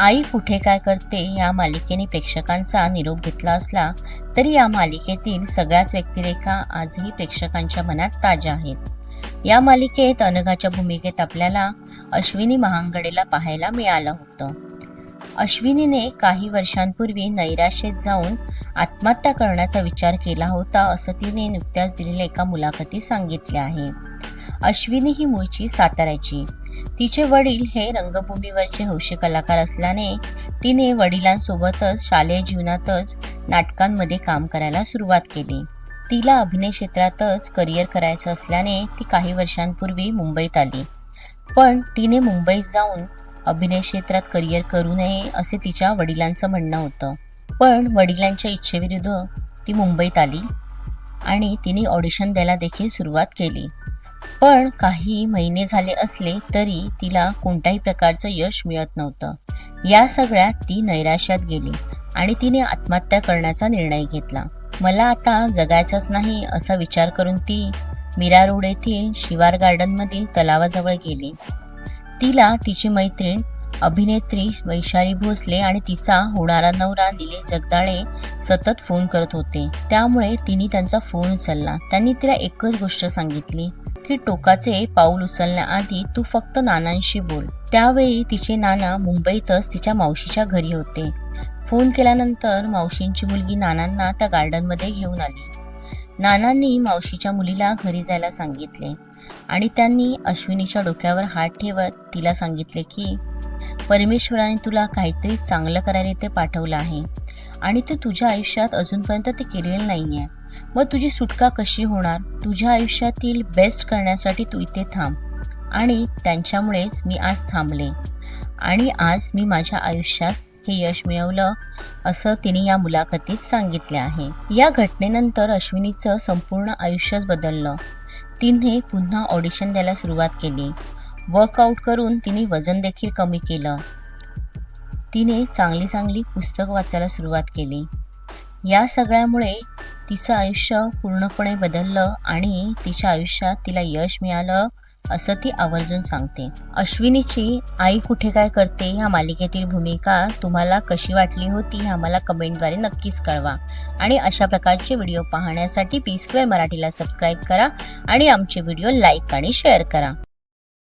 आई कुठे काय करते या मालिकेने प्रेक्षकांचा निरोप घेतला असला तरी या मालिकेतील सगळ्याच व्यक्तिरेखा आजही प्रेक्षकांच्या मनात ताज्या आहेत. या मालिकेत अनघाच्या भूमिकेत आपल्याला अश्विनी महांगडेला पाहायला मिळालं होतं. अश्विनीने काही वर्षांपूर्वी नैराश्येत जाऊन आत्महत्या करण्याचा विचार केला होता असं तिने नुकत्याच दिलेल्या एका मुलाखतीत सांगितले आहे. अश्विनी ही मूळची साताऱ्याची. तिचे वडील हे रंगभूमीवरचे हौशी कलाकार असल्याने तिने वडिलांसोबतच शालेय जीवनातच नाटकांमध्ये काम करायला सुरुवात केली. तिला अभिनय क्षेत्रातच करिअर करायचं असल्याने ती काही वर्षांपूर्वी मुंबईत आली. पण तिने मुंबईत जाऊन अभिनय क्षेत्रात करिअर करू नये असे तिच्या वडिलांचं म्हणणं होतं. पण वडिलांच्या इच्छेविरुद्ध ती मुंबईत आली आणि तिने ऑडिशन द्यायला देखील सुरुवात केली. पण काही महिने झाले असले तरी तिला कोणत्याही प्रकारचं यश मिळत नव्हतं. या सगळ्यात ती नैराश्यात गेली आणि तिने आत्महत्या करण्याचा निर्णय घेतला. मला आता जगायचंच नाही असा विचार करून ती मीरा रोड येथील शिवार गार्डनमधील तलावाजवळ गेली. तिला तिची मैत्रीण अभिनेत्री वैशाली भोसले आणि तिचा होणारा नवरा निलेश जगदाळे सतत फोन करत होते. त्यामुळे तिने त्यांचा फोन उचलला. त्यांनी तिला एकच गोष्ट सांगितली की टोकाचे पाऊल उचलण्याआधी तू फक्त नानांशी बोल. त्यावेळी तिचे नाना मुंबईतच तिच्या मावशीच्या घरी होते. फोन केल्यानंतर मावशींची मुलगी नानांना त्या गार्डनमध्ये घेऊन आली. नानांनी मावशीच्या मुलीला घरी जायला सांगितले आणि त्यांनी अश्विनीच्या डोक्यावर हात ठेवत तिला सांगितले की परमेश्वराने तुला काहीतरी चांगलं करायला ते पाठवलं आहे आणि ते तुझ्या आयुष्यात अजूनपर्यंत ते केलेलं नाही आहे मग तुझी सुटका कशी होणार? तुझ्या आयुष्यातील बेस्ट करण्यासाठी तू इथे थांब. आणि त्यांच्यामुळेच मी आज थांबले. आणि आज मी माझ्या आयुष्यात हे यश मिळवलं असं तिने या मुलाखतीत सांगितले आहे. या घटनेनंतर अश्विनीचं संपूर्ण आयुष्यच बदललं. तिने पुन्हा ऑडिशन द्यायला सुरुवात केली. वर्कआउट करून तिने वजन देखील कमी केलं. तिने चांगली चांगली पुस्तक वाचायला सुरुवात केली. या सगळ्यामुळे तिचं आयुष्य पूर्णपणे बदललं आणि तिच्या आयुष्यात तिला यश मिळालं असं ती आवर्जून सांगते. अश्विनीची आई कुठे काय करते ह्या मालिकेतील भूमिका तुम्हाला कशी वाटली होती हे आम्हाला कमेंटद्वारे नक्कीच कळवा. आणि अशा प्रकारचे व्हिडिओ पाहण्यासाठी पी स्क्वेअर मराठीला सबस्क्राईब करा आणि आमचे व्हिडिओ लाईक आणि शेअर करा.